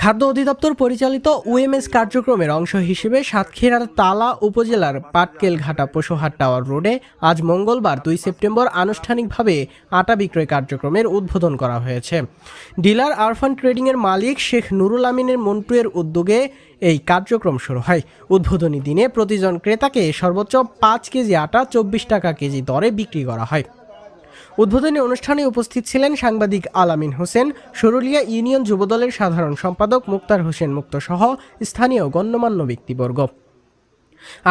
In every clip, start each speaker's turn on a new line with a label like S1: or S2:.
S1: খাদ্য অধিদপ্তর পরিচালিত ওএমএস কার্যক্রমের অংশ হিসেবে সাতক্ষীরার তালা উপজেলার পাটকেল ঘাটা পশুহাট টাওয়ার রোডে আজ মঙ্গলবার দুই সেপ্টেম্বর আনুষ্ঠানিকভাবে আটা বিক্রয় কার্যক্রমের উদ্বোধন করা হয়েছে। ডিলার আরফান ট্রেডিংয়ের মালিক শেখ নুরুল আমিনের মন্টুয়ের উদ্যোগে এই কার্যক্রম শুরু হয়। উদ্বোধনী দিনে প্রতিজন ক্রেতাকে সর্বোচ্চ পাঁচ কেজি আটা, চব্বিশ টাকা কেজি দরে বিক্রি করা হয়। উদ্বোধনী অনুষ্ঠানে উপস্থিত ছিলেন সাংবাদিক আলামিন হোসেন সরুলিয়া ইউনিয়ন যুবদলের সাধারণ সম্পাদক মুক্তার হোসেন মুক্ত সহ স্থানীয় গণ্যমান্য ব্যক্তিবর্গ।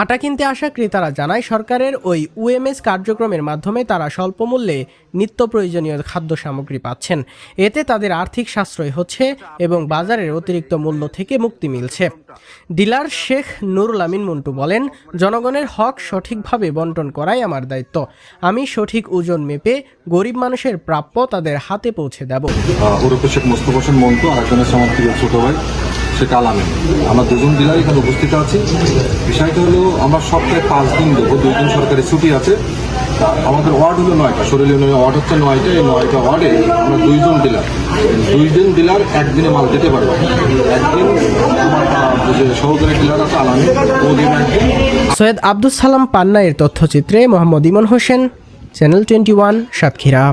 S1: আটা কিনতে আসা ক্রেতারা জানায়, সরকারের ওই ইউএমএস কার্যক্রমের মাধ্যমে তারা স্বল্প মূল্যে নিত্য প্রয়োজনীয় খাদ্য সামগ্রী পাচ্ছেন। এতে তাদের আর্থিক সাশ্রয় হচ্ছে এবং বাজারের অতিরিক্ত মূল্য থেকে মুক্তি মিলছে। ডিলার শেখ নুরুল আমিন মন্টু বলেন, জনগণের হক সঠিকভাবে বন্টন করাই আমার দায়িত্ব। আমি সঠিক ওজন মেপে গরিব মানুষের প্রাপ্য তাদের হাতে পৌঁছে দেব।
S2: মন্টু আর শেখ আলামিন আমরা দুজন ডিলার এখানে উপস্থিত আছি। বিষয়টা হলো, আমরা সপ্তাহে পাঁচ দিন দেবো, দুই দিন সরকারি ছুটি আছে। আমাদের ওয়ার্ড হলো নয়টা, শরীর ইউনিয়নের ওয়ার্ড হচ্ছে নয়টা। এই নয়টা ওয়ার্ডে আমরা দুইজন ডিলার। দুইজন ডিলার, একদিনে মাল দিতে পারব। একদিন সহকারী ডিলার
S1: সৈয়দ আব্দুল সালাম পান্না এর তথ্যচিত্রে Mohammad Emon Hossain, channel twenty one, Satkhira.